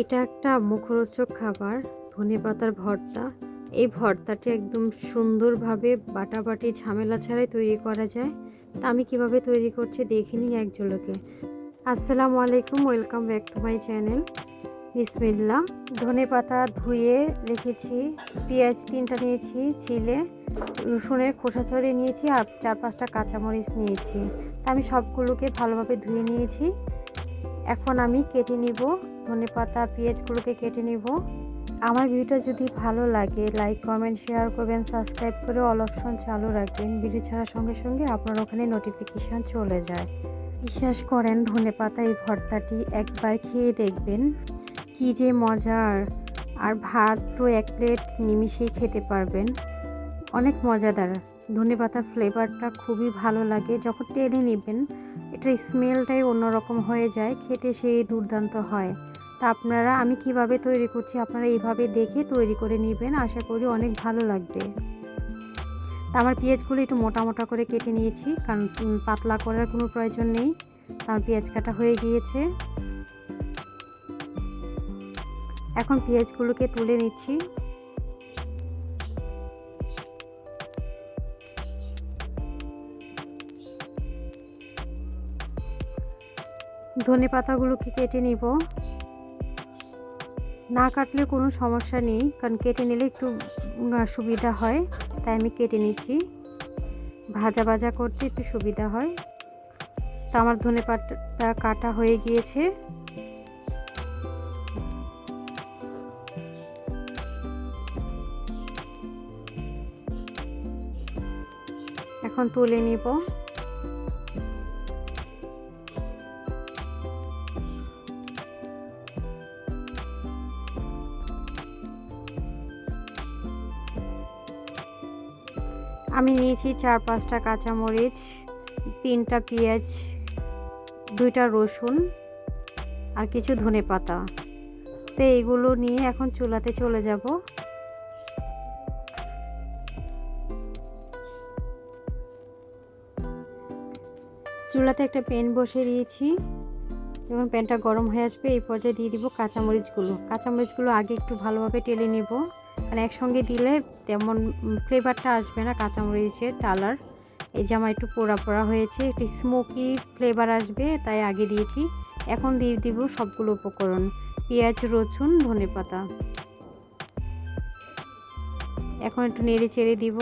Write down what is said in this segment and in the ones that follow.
এটা একটা মুখরোচক খাবার, ধনে পাতার ভর্তা। এই ভর্তাটি একদম সুন্দরভাবে বাটাবাটি ঝামেলা ছাড়াই তৈরি করা যায়। তা আমি কীভাবে তৈরি করছি দেখে নিই এক ঝলকে। আসসালামু আলাইকুম, welcome back to my channel. বিসমিল্লা ধনে পাতা ধুয়ে রেখেছি, পেঁয়াজ তিনটা নিয়েছি, ছিলে রসুনের খোসা ছড়িয়ে নিয়েছি আর চার পাঁচটা কাঁচামরিচ নিয়েছি। তা আমি সবগুলোকে ভালোভাবে ধুয়ে নিয়েছি। এখন আমি কেটে নিব, ধনে পাতা, পেঁয়াজগুলোকে কেটে নিব। আমার ভিডিওটা যদি ভালো লাগে লাইক কমেন্ট শেয়ার করবেন সাবস্ক্রাইব করে অল অপশন চালু রাখবেন। ভিডিও ছাড়ার সঙ্গে সঙ্গে আপনার ওখানে নোটিফিকেশান চলে যায়। বিশ্বাস করেন, ধনে পাতা এই ভর্তাটি একবার খেয়ে দেখবেন, কি যে মজার। আর ভাত তো এক প্লেট নিমিশেই খেতে পারবেন। অনেক মজাদার। ধনে পাতার ফ্লেভারটা খুবই ভালো লাগে। যখন টেনে নেবেন এটার স্মেলটাই অন্যরকম হয়ে যায়, খেতে সেই দুর্দান্ত হয়। তা আপনারা, আমি কীভাবে তৈরি করছি আপনারা এইভাবে দেখে তৈরি করে নেবেন, আশা করি অনেক ভালো লাগবে। তা আমার পেঁয়াজগুলো একটু মোটা মোটা করে কেটে নিয়েছি, কারণ পাতলা করার কোনো প্রয়োজন নেই। তার পেঁয়াজ কাটা হয়ে গিয়েছে। এখন পেঁয়াজগুলোকে তুলে নিচ্ছি। ধনে পাতাগুলোকে কেটে নিব। না কাটলে কোনো সমস্যা নেই, কারণ কেটে নিলে একটু সুবিধা হয়, তাই আমি কেটে নিচ্ছি। ভাজা ভাজা করতে একটু সুবিধা হয়। তো আমার ধনে পাতা কাটা হয়ে গিয়েছে। এখন তুলে নিব। আমি নিয়েছি চার, পাঁচটা কাঁচামরিচ, তিনটা পেঁয়াজ, দুইটা রসুন আর কিছু ধনে পাতা। তো এইগুলো নিয়ে এখন চুলাতে চলে যাব। চুলাতে একটা প্যান বসিয়ে দিয়েছি। যখন প্যানটা গরম হয়ে আসবে, এই পর্যায়ে দিয়ে দিব কাঁচামরিচগুলো। কাঁচামরিচগুলো আগে একটু ভালোভাবে টেলে নেব। কারণ একসঙ্গে দিলে তেমন ফ্লেভারটা আসবে না কাঁচামরিচের ডালার। এই যে আমার একটু পোড়া পোড়া হয়েছে, একটু স্মোকি ফ্লেভার আসবে, তাই আগে দিয়েছি। এখন দিয়ে দিব সবগুলো উপকরণ, পেঁয়াজ, রসুন, ধনে পাতা। এখন একটু নেড়ে চেড়ে দিব।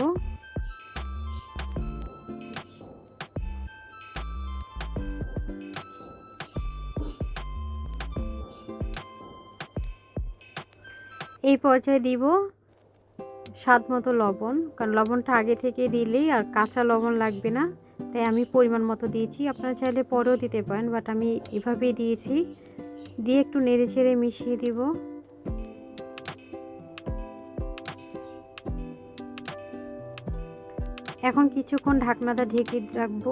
এই পর্যায়ে দিব স্বাদ মতো লবণ, কারণ লবণটা আগে থেকে দিলেই আর কাঁচা লবণ লাগবে না। তাই আমি পরিমাণ মতো দিয়েছি। আপনারা চাইলে পরেও দিতে পারেন বাট আমি এভাবেই দিয়েছি। দিয়ে একটু নেড়ে চেড়ে মিশিয়ে দিব। এখন কিছুক্ষণ ঢাকনাটা ঢেকে রাখব।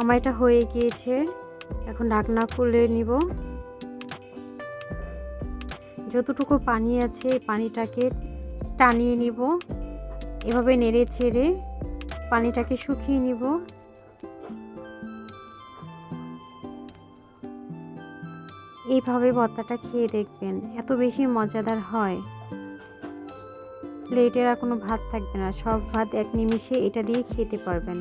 আমার এটা হয়ে গিয়েছে। এখন ঢাকনা খুলে নিব। যতটুকু পানি আছে এই পানিটাকে টানিয়ে নিব। এভাবে নেড়ে ছেড়ে পানিটাকে শুকিয়ে নিব। এইভাবে ভর্তাটা খেয়ে দেখবেন, এত বেশি মজাদার হয়। প্লেটের আর কোনো ভাত থাকবে না, সব ভাত এক নিমিষে এটা দিয়ে খেতে পারবেন।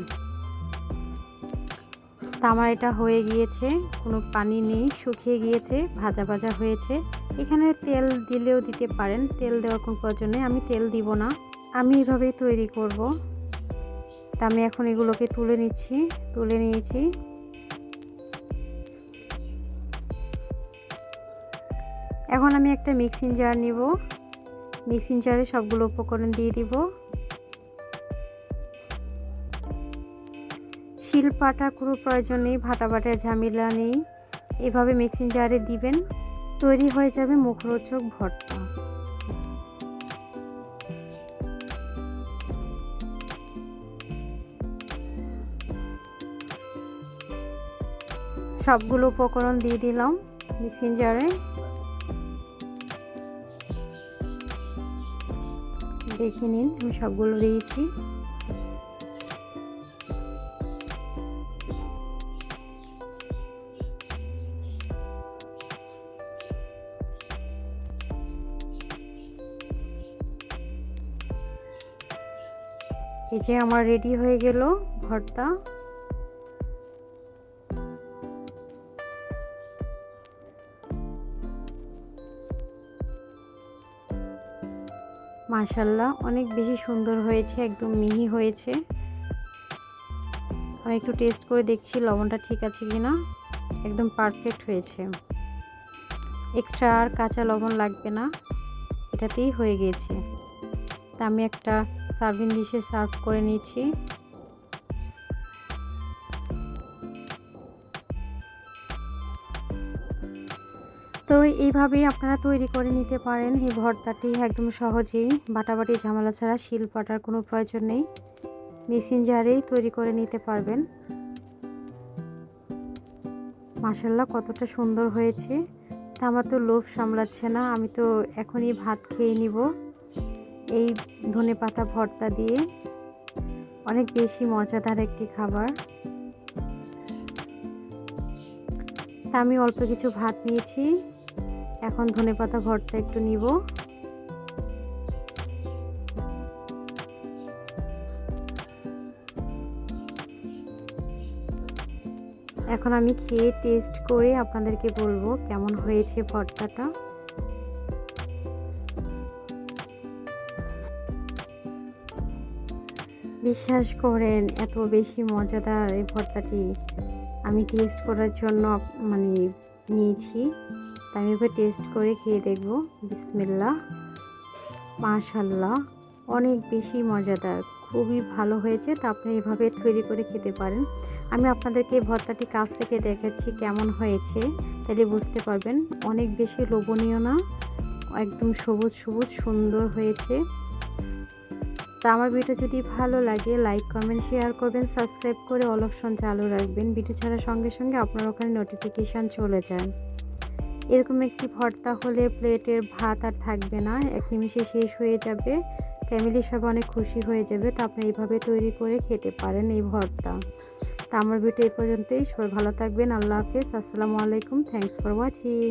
তা আমার এটা হয়ে গিয়েছে, কোনো পানি নেই, শুকিয়ে গিয়েছে, ভাজা ভাজা হয়েছে। এখানে তেল দিলেও দিতে পারেন, তেল দেওয়ার কোনো প্রয়োজন নেই, আমি তেল দিব না। আমি এভাবেই তৈরি করব। তা আমি এখন এগুলোকে তুলে নিচ্ছি, তুলে নিয়েছি। এখন আমি একটা মিক্সিং জার নিব। মিক্সিং জারে সবগুলো উপকরণ দিয়ে দিব। শিল পাটা কোনো প্রয়োজন নেই, ভাটা বাটার ঝামেলা নেই। এভাবে মিক্সিং জারে দিবেন, তৈরি হয়ে যাবে মুখরোচক ভর্তা। সবগুলো উপকরণ দিয়ে দিলাম মিক্সিং জারে। দেখে নিন, আমি সবগুলো দিয়েছি। এই যে আমার রেডি হয়ে গেল ভর্তা। মাশাল্লাহ, অনেক বেশি সুন্দর হয়েছে, একদম মিহি হয়েছে। আমি একটু টেস্ট করে দেখছি লবণটা ঠিক আছে কি না একদম পারফেক্ট হয়েছে। এক্সট্রা আর কাঁচা লবণ লাগবে না, এটাতেই হয়ে গিয়েছে তা আমি একটা সার্ভিং ডিশে সার্ভ করে নিয়েছি। তো এইভাবেই আপনারা তৈরি করে নিতে পারেন। এই ভর্তাটি একদম সহজেই বাটাবাটি ঝামেলা ছাড়া শিল পাটার কোনো প্রয়োজন নেই। মেশিন জারেই তৈরি করে নিতে পারবেন। মাসাল্লাহ কতটা সুন্দর হয়েছে। তা আমার তো লোভ সামলাচ্ছে না। আমি তো এখনই ভাত খেয়ে নিব। এই ধনে পাতা ভর্তা দিয়ে অনেক বেশি মজাদার একটি খাবার। তা আমি অল্প কিছু ভাত নিয়েছি। এখন ধনে পাতা ভর্তা একটু নিব। এখন আমি খেয়ে টেস্ট করে আপনাদেরকে বলব কেমন হয়েছে ভর্তাটা। বিশ্বাস করেন, এত বেশি মজাদার এই ভর্তাটি আমি টেস্ট করার জন্য মানে নিয়েছি। আমি এবার টেস্ট করে খেয়ে দেখব। বিসমিল্লা মাশাল্লাহ। অনেক বেশি মজাদার। খুবই ভালো হয়েছে। তা আপনি এভাবে তৈরি করে খেতে পারেন। আমি আপনাদেরকে ভর্তাটি কাছ থেকে দেখাচ্ছি কেমন হয়েছে। তাহলে বুঝতে পারবেন। অনেক বেশি লোভনীয় না। একদম সবুজ সবুজ, সুন্দর হয়েছে। তা আমার ভিডিও যদি ভালো লাগে লাইক কমেন্ট শেয়ার করবেন সাবস্ক্রাইব করে অল অপশন চালু রাখবেন। ভিডিও ছাড়ার সঙ্গে সঙ্গে আপনার ওখানে নোটিফিকেশান চলে যায়। এরকম একটি ভর্তা হলে প্লেটের ভাত আর থাকবে না, এক নিমিষে শেষ হয়ে যাবে। ফ্যামিলি সব অনেক খুশি হয়ে যাবে, তো আপনি এইভাবে তৈরি করে খেতে পারেন এই ভর্তা। তা আমার ভিডিও এই পর্যন্তই, সবাই ভালো থাকবেন, আল্লাহ হাফেজ, আসসালামু আলাইকুম থ্যাংকস ফর ওয়াচিং